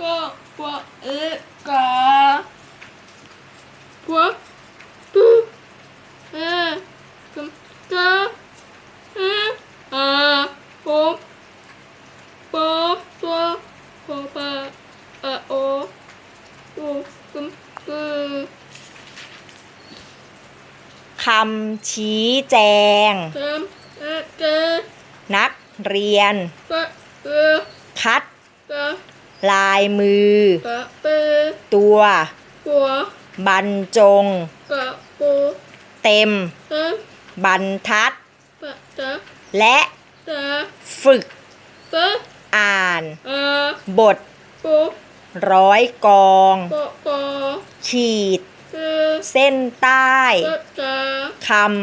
ก็กว่าเอกาหัวปูเอกัมกาเออาโอปอตัวปอปาอะโอโอกัมกือคำชี้แจงกัมเอเกนักเรียนกะเอคัดกะ ลายมือ กะเปตัว กัวบรรจง กะปูเต็มเอ็มบรรทัด ปะจ๊ะและจ๊ะฝึกกะอ่าน อาบท ปูร้อยกองปอปอขีดเออเส้นใต้กะจ๊ะคอัม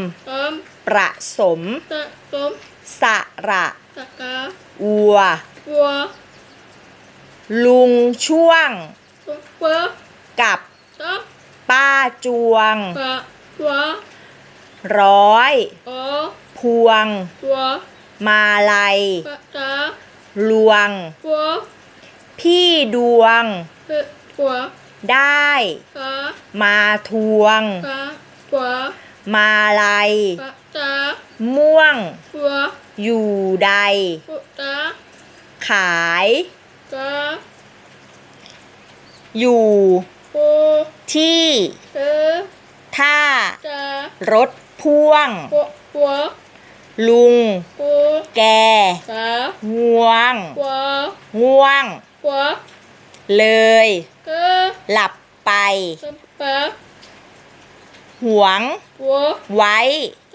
ำประสม ตะตมสระ ตะกะอัววัว ลุงช่วง กับป้าจวง ร้อย พวง มาลัย ลวง พี่ดวง ได้ มาทวง มาลัย ม่วง อยู่ใด ขาย กะอยู่ปูที่เออท่าจ๊ะรถพ่วงปัวปัวลุงปูแกกะง่วง ปัวง่วง ปัวเลยเออหลับไปสัมปะหวง ปัวไว้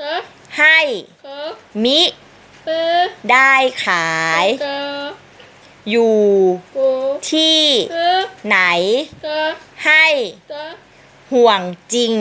จ๊ะให้ กะมิเออได้ขาย กะ อยู่ที่ไหน ให้ห่วงจริง